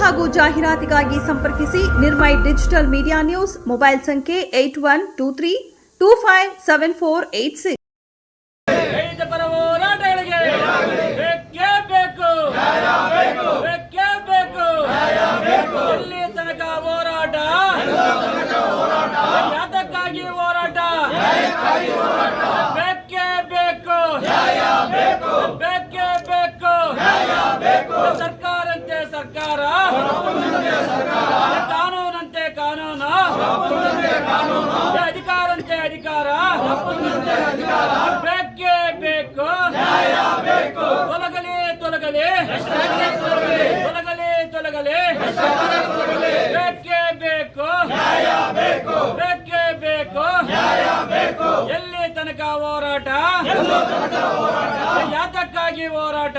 ಹಾಗೂ ಜಾಹೀರಾತಿಗಾಗಿ ಸಂಪರ್ಕಿಸಿ ನಿರ್ಮೈ ಡಿಜಿಟಲ್ ಮೀಡಿಯಾ ನ್ಯೂಸ್ ಮೊಬೈಲ್ ಸಂಖ್ಯೆ eight one two three two five seven four eight six ರೈತ ಪರ ಹೋರಾಟಗಳಿಗೆ ಬೇಕೇ ಬೇಕು ಬೇಕೇ ಬೇಕು ಎಲ್ಲಿ ತನಕ ಹೋರಾಟ ಯಾತಕ್ಕಾಗಿ ಹೋರಾಟ ಬೇಕೇ ಬೇಕು ಬೇಕೇ ಬೇಕು ಸರ್ಕಾರಂತೆ ಸರ್ಕಾರ ಕಾನೂನಂತೆ ಕಾನೂನು ಅಧಿಕಾರಂತೆ ಅಧಿಕಾರ. ಬೇಕೇ ಬೇಕು. ತೊಲಗಲಿ ತೊಲಗಲಿ. ತೊಲಗಲಿ ತೊಲಗಲಿ. ಬೇಕೇ ಬೇಕು. ಬೇಕೇ ಬೇಕು. ಎಲ್ಲಿ ತನಕ ಹೋರಾಟ? ಯಾತಕ್ಕಾಗಿ ಹೋರಾಟ?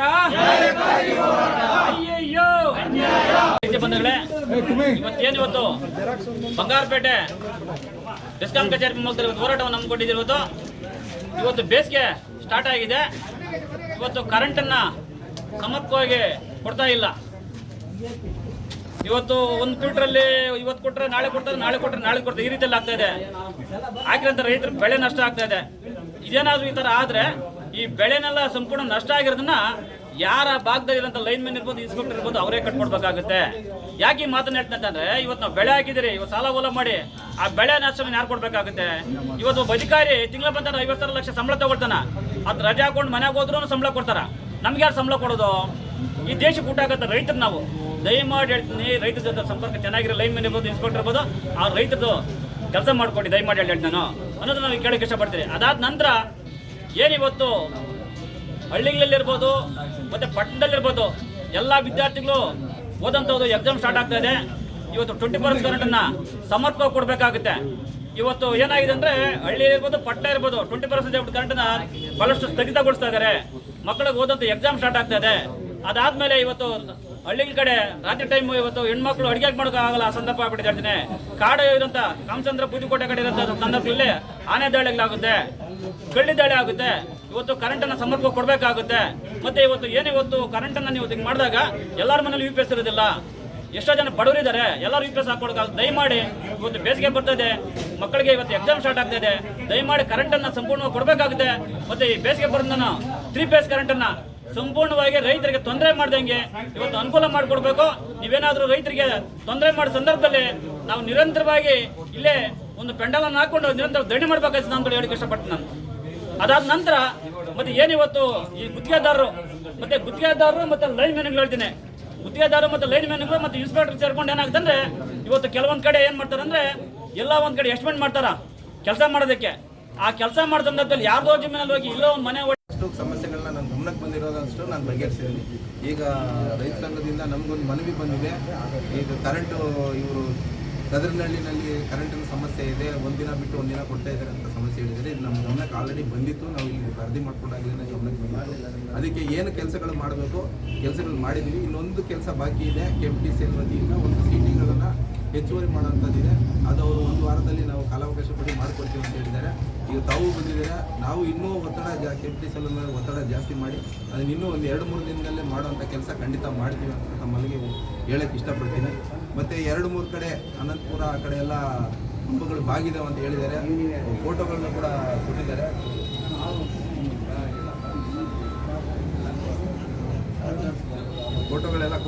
ಅಯ್ಯಯ್ಯೋ. ಬಂಧುಗಳೇ, ಇವತ್ತೇನು ಇವತ್ತು? ಬಂಗಾರಪೇಟೆ ಡಿಸ್ಕಾಂ ಕಚೇರಿ ಮುಂಭಾಗದಲ್ಲಿ ಇವತ್ತು ಹೋರಾಟವನ್ನು ಹಮ್ಮಿಕೊಂಡಿದ್ದೀವಿ ಇವತ್ತು. ಇವತ್ತು ಬೇಸಿಗೆ ಸ್ಟಾರ್ಟ್ ಆಗಿದೆ. ಇವತ್ತು ಕರೆಂಟನ್ನು ಸಮರ್ಪಕವಾಗಿ ಕೊಡ್ತಾ ಇಲ್ಲ. ಇವತ್ತು ಒಂದು ಫಿಲ್ಟ್ರಲ್ಲಿ ಇವತ್ತು ಕೊಟ್ಟರೆ ನಾಳೆ ಕೊಡ್ತಾರೆ, ನಾಳೆ ಕೊಟ್ಟರೆ ನಾಳೆ ಕೊಡ್ತಾರೆ, ಈ ರೀತಿಯಲ್ಲಿ ಆಗ್ತಾ ಇದೆ. ಹಾಕಿರೋಂಥ ರೈತರ ಬೆಳೆ ನಷ್ಟ ಆಗ್ತಾ ಇದೆ. ಇದೇನಾದರೂ ಈ ಥರ ಆದರೆ ಈ ಬೆಳೆನೆಲ್ಲ ಸಂಪೂರ್ಣ ನಷ್ಟ ಆಗಿರೋದನ್ನ ಯಾರ ಭಾಗದಲ್ಲಿರೋಂಥ ಲೈನ್ ಮ್ಯಾನ್ ಇರ್ಬೋದು, ಇನ್ಸ್ಪೆಕ್ಟರ್ ಇರ್ಬೋದು, ಅವರೇ ಕಟ್ಕೊಡ್ಬೇಕಾಗುತ್ತೆ ಯಾಕೆ ಈ ಮಾತನ್ನ ಹೇಳ್ತಾ ಅಂತಂದ್ರೆ ಇವತ್ತು ನಾವು ಬೆಳೆ ಹಾಕಿದಿರಿ ಇವತ್ತು ಸಾಲ ಓಲ ಮಾಡಿ, ಆ ಬೆಳೆ ನಾಶವನ್ನು ಯಾರು ಕೊಡ್ಬೇಕಾಗುತ್ತೆ? ಇವತ್ತು ಒಬ್ಬ ಅಧಿಕಾರಿ ತಿಂಗಳ ಬಂದ ಐವತ್ತಾರು ಲಕ್ಷ ಸಂಬಳ ತಗೊಳ್ತಾನ. ಅದು ರಜೆ ಹಾಕೊಂಡು ಮನೆಗೆ ಹೋದ್ರೂ ಸಂಬಳ ಕೊಡ್ತಾರ. ನಮ್ಗೆ ಯಾರು ಸಂಬಳ ಕೊಡೋದು? ಈ ದೇಶಕ್ಕೆ ಊಟ ರೈತರು ನಾವು. ದಯಮಾಡಿ ಹೇಳ್ತೀನಿ, ರೈತರ ಜೊತೆ ಸಂಪರ್ಕ ಚೆನ್ನಾಗಿರೋ ಲೈನ್ ಮ್ಯಾನ್ ಇರ್ಬೋದು, ಇನ್ಸ್ಪೆಕ್ಟರ್ ಇರ್ಬೋದು, ಆ ರೈತರದು ಕೆಲಸ ಮಾಡ್ಕೊಡಿ, ದಯಮಾಡಿ ಹೇಳಿ ನಾನು. ಅನ್ನೋದು ನಾವು ಕೇಳಕ್ಕೆ ಇಷ್ಟಪಡ್ತೀನಿ ಅದಾದ ನಂತರ ಏನಿವತ್ತು ಹಳ್ಳಿಗಳಲ್ಲಿರ್ಬೋದು, ಮತ್ತೆ ಪಟ್ಟಣದಲ್ಲಿರ್ಬೋದು, ಎಲ್ಲ ವಿದ್ಯಾರ್ಥಿಗಳು ಓದಂಥದ್ದು ಎಕ್ಸಾಮ್ ಸ್ಟಾರ್ಟ್ ಆಗ್ತಾ ಇದೆ. ಇವತ್ತು ಟ್ವೆಂಟಿ ಕರೆಂಟ್ ಕರೆಂಟನ್ನು ಸಮರ್ಪಕ ಕೊಡಬೇಕಾಗುತ್ತೆ. ಇವತ್ತು ಏನಾಗಿದೆ ಅಂದ್ರೆ ಹಳ್ಳಿ ಇರ್ಬೋದು ಪಟ್ಟ ಇರ್ಬೋದು ಟ್ವೆಂಟಿ ಪರ್ಸೆಂಟ್ ಕರೆಂಟನ್ನ ಬಹಳಷ್ಟು ಸ್ಥಗಿತಗೊಳಿಸ್ತಾ ಇದ್ದಾರೆ. ಮಕ್ಕಳಿಗೆ ಓದಂತ ಎಕ್ಸಾಮ್ ಸ್ಟಾರ್ಟ್ ಆಗ್ತಾ ಇದೆ. ಅದಾದ್ಮೇಲೆ ಇವತ್ತು ಹಳ್ಳಿಗಳ ಕಡೆ ರಾತ್ರಿ ಟೈಮ್ ಇವತ್ತು ಹೆಣ್ಮಕ್ಳು ಅಡಿಗೆ ಮಾಡೋಕೆ ಆಗಲ್ಲ ಆ ಸಂದರ್ಭ ಆಗ್ಬಿಟ್ಟಿದೆ ಹೇಳ್ತೀನಿ ಕಾಡು ಇರೋಂಥ ಕಾಮಚಂದ್ರ ಬೂದಿಕೋಟೆ ಕಡೆ ಇರೋಂಥ ಸಂದರ್ಭದಲ್ಲಿ ಆನೆ ದಾಳಿಗಳಾಗುತ್ತೆ ಕಳ್ಳಿ ದಾಳಿ ಆಗುತ್ತೆ, ಇವತ್ತು ಕರೆಂಟನ್ನು ಸಮರ್ಪ ಕೊಡಬೇಕಾಗುತ್ತೆ. ಮತ್ತೆ ಇವತ್ತು ಏನು ಇವತ್ತು ಕರೆಂಟನ್ನು ನೀವು ಹಿಂಗೆ ಮಾಡಿದಾಗ ಎಲ್ಲರ ಮನೇಲಿ ಯು ಪಿ ಎಸ್ ಇರೋದಿಲ್ಲ. ಎಷ್ಟೋ ಜನ ಬಡವರಿದ್ದಾರೆ ಎಲ್ಲರೂ ಯು ಪಿ ಎಸ್ ಹಾಕೊಡೋಕೆ ದಯಮಾಡಿ ಇವತ್ತು ಬೇಸಿಗೆ ಬರ್ತದೆ ಮಕ್ಕಳಿಗೆ ಇವತ್ತು ಎಕ್ಸಾಮ್ ಸ್ಟಾರ್ಟ್ ಆಗ್ತಾ ಇದೆ. ದಯಮಾಡಿ ಕರೆಂಟನ್ನು ಸಂಪೂರ್ಣವಾಗಿ ಕೊಡಬೇಕಾಗುತ್ತೆ. ಮತ್ತೆ ಈ ಬೇಸಿಗೆ ಬರೋದನ್ನು ತ್ರೀ ಫೇಸ್ ಕರೆಂಟನ್ನು ಸಂಪೂರ್ಣವಾಗಿ ರೈತರಿಗೆ ತೊಂದರೆ ಮಾಡ್ದಂಗೆ ಇವತ್ತು ಅನುಕೂಲ ಮಾಡಿಕೊಡ್ಬೇಕು. ನೀವೇನಾದರೂ ರೈತರಿಗೆ ತೊಂದರೆ ಮಾಡೋ ಸಂದರ್ಭದಲ್ಲಿ ನಾವು ನಿರಂತರವಾಗಿ ಇಲ್ಲೇ ಒಂದು ಪೆಂಡಲನ್ನು ಹಾಕೊಂಡು ನಿರಂತರ ಧರಣಿ ಮಾಡ್ಬೇಕಾಯ್ತು ನಾನು ಹೇಳಿಕ್ಕೆ ಇಷ್ಟಪಡ್ತೀನಿ ನಾನು. ಅದಾದ ನಂತರ ಮತ್ತೆ ಏನಿವತ್ತು ಈ ಗುತ್ತಿಗೆದಾರರು ಮತ್ತೆ ಗುತ್ತಿಗೆದಾರರು ಮತ್ತೆ ಲೈನ್ ಮ್ಯಾನ್ಗಳು ಹೇಳ್ತೀನಿ. ಗುತ್ತಿಗೆದಾರರು ಮತ್ತೆ ಲೈನ್ ಮ್ಯಾನ್ಗಳು ಮತ್ತೆ ಇನ್ಸ್ಪೆಕ್ಟರ್ ಸೇರ್ಕೊಂಡು ಏನಾಗ್ತಂದ್ರೆ ಇವತ್ತು ಕೆಲವೊಂದು ಕಡೆ ಏನು ಮಾಡ್ತಾರೆ ಅಂದ್ರೆ ಎಲ್ಲ ಒಂದ್ ಕಡೆ ಎಸ್ಟಿಮೇಟ್ ಮಾಡ್ತಾರ. ಕೆಲಸ ಮಾಡೋದಕ್ಕೆ. ಆ ಕೆಲಸ ಮಾಡೋ ಸಂದರ್ಭದಲ್ಲಿ ಯಾರ್ದೋ ಜಮೀನಲ್ಲಿ ಹೋಗಿ ಇಲ್ಲೋ ಒಂದು ಮನೆ ನನ್ನ ಗಮನಕ್ಕೆ ಬಂದಿರೋದಷ್ಟು ನಾನು ಬಗೆಹರಿಸಿದ್ದೀನಿ. ಈಗ ರೈತ ಸಂಘದಿಂದ ನಮಗೊಂದು ಮನವಿ ಬಂದಿದೆ. ಈಗ ಕರೆಂಟು ಇವರು ಕದರನಹಳ್ಳಿನಲ್ಲಿ ಕರೆಂಟಿನ ಸಮಸ್ಯೆ ಇದೆ. ಒಂದಿನ ಬಿಟ್ಟು ಒಂದಿನ ಕೊಡ್ತಾ ಇದ್ದಾರೆ ಅಂತ ಸಮಸ್ಯೆ ಹೇಳಿದರೆ ಇದು ನಮ್ಮ ಗಮನಕ್ಕೆ ಆಲ್ರೆಡಿ ಬಂದಿತ್ತು. ನಾವು ಇಲ್ಲಿ ವರದಿ ನಾವು ಗಮನಕ್ಕೆ ಬಂದಿತ್ತು. ಅದಕ್ಕೆ ಏನು ಕೆಲಸಗಳು ಮಾಡಬೇಕು? ಕೆಲಸಗಳು ಮಾಡಿದ್ದೀವಿ ಇನ್ನೊಂದು ಕೆಲಸ ಬಾಕಿ ಇದೆ. ಕೆ ಎಂ ಟಿ ಸಿ ವತಿಯಿಂದ ಒಂದು ಸೀಟಿಂಗ್ಗಳನ್ನು ಹೆಚ್ಚುವರಿ ಮಾಡುವಂಥದ್ದಿದೆ ಅದು ಅವರು ಒಂದು ವಾರದಲ್ಲಿ ನಾವು ಕಾಲಾವಕಾಶ ಪಡಿ ಮಾಡಿಕೊಡ್ತೀವಿ ಅಂತ ಹೇಳಿದ್ದಾರೆ. ಈಗ ತಾವು ಬಂದಿದ್ದೀರಾ, ನಾವು ಇನ್ನೂ ಒತ್ತಡ ಜಾ, ಕೆಂಪಿ ಒತ್ತಡ ಜಾಸ್ತಿ ಮಾಡಿ, ಅದನ್ನ ಇನ್ನೂ ಒಂದು ಎರಡು ಮೂರು ದಿನದಲ್ಲೇ ಮಾಡುವಂಥ ಕೆಲಸ ಖಂಡಿತ ಮಾಡ್ತೀವಿ ಅಂತ ತಮ್ಮಲ್ಲಿಗೆ ಹೇಳಕ್ಕೆ ಇಷ್ಟಪಡ್ತೀನಿ. ಮತ್ತು ಎರಡು ಮೂರು ಕಡೆ ಅನಂತಪುರ ಆ ಕಡೆ ಎಲ್ಲ ಹಬ್ಬಗಳು ಬಾಗಿದಾವೆ ಅಂತ ಹೇಳಿದ್ದಾರೆ. ಫೋಟೋಗಳನ್ನ ಕೂಡ ಕೊಟ್ಟಿದ್ದಾರೆ.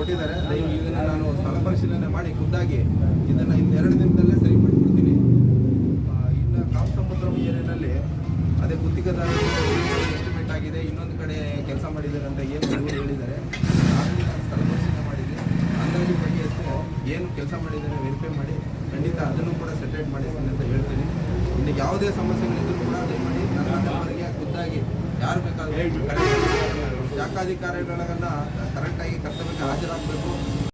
ಕೊಟ್ಟಿದ್ದಾರೆ. ದಯವಿಟ್ಟು ಇದನ್ನು ನಾನು ಸ್ಥಳ ಪರಿಶೀಲನೆ ಮಾಡಿ ಖುದ್ದಾಗಿ ಇದನ್ನು ಇನ್ನೆರಡು ದಿನದಲ್ಲೇ ಸರಿ ಮಾಡಿಕೊಡ್ತೀನಿ ಇನ್ನು ಇನ್ನು ಕಾಮಸಮುದ್ರಂ ಏರಿಯಾನಲ್ಲಿ ಅದೇ ಗುತ್ತಿಗೆದಾರ ಎಸ್ಟಿಮೇಟ್ ಆಗಿದೆ. ಇನ್ನೊಂದು ಕಡೆ ಕೆಲಸ ಮಾಡಿದ್ದಾರೆ ಅಂತ ಏನು ಹೇಳಿದ್ದಾರೆ. ನಾನು ಸ್ಥಳ ಪರಿಶೀಲನೆ ಮಾಡಿದ್ದೀನಿ. ಅಂದಾಜು ಬಗ್ಗೆ ಏನು ಕೆಲಸ ಮಾಡಿದ್ದಾರೆ ವೆರಿಫೈ ಮಾಡಿ, ಖಂಡಿತ ಅದನ್ನು ಕೂಡ ಸೆಟ್ರೇಟ್ ಮಾಡಿ ಅಂತ ಹೇಳ್ತೀನಿ. ಇನ್ನು ಯಾವುದೇ ಸಮಸ್ಯೆಗಳಿದ್ದರೂ ಕೂಡ ದಯಮಾಡಿ ನನ್ನ ನಂಬರ್ಗೆ ಖುದ್ದಾಗಿ ಯಾರು ಬೇಕಾದರೂ ಶಾಖಾಧಿಕಾರಿಗಳನ್ನ ಕರೆಕ್ಟಾಗಿ ಕರ್ತವ್ಯಕ್ಕೆ ಹಾಜರಾಗಬೇಕು.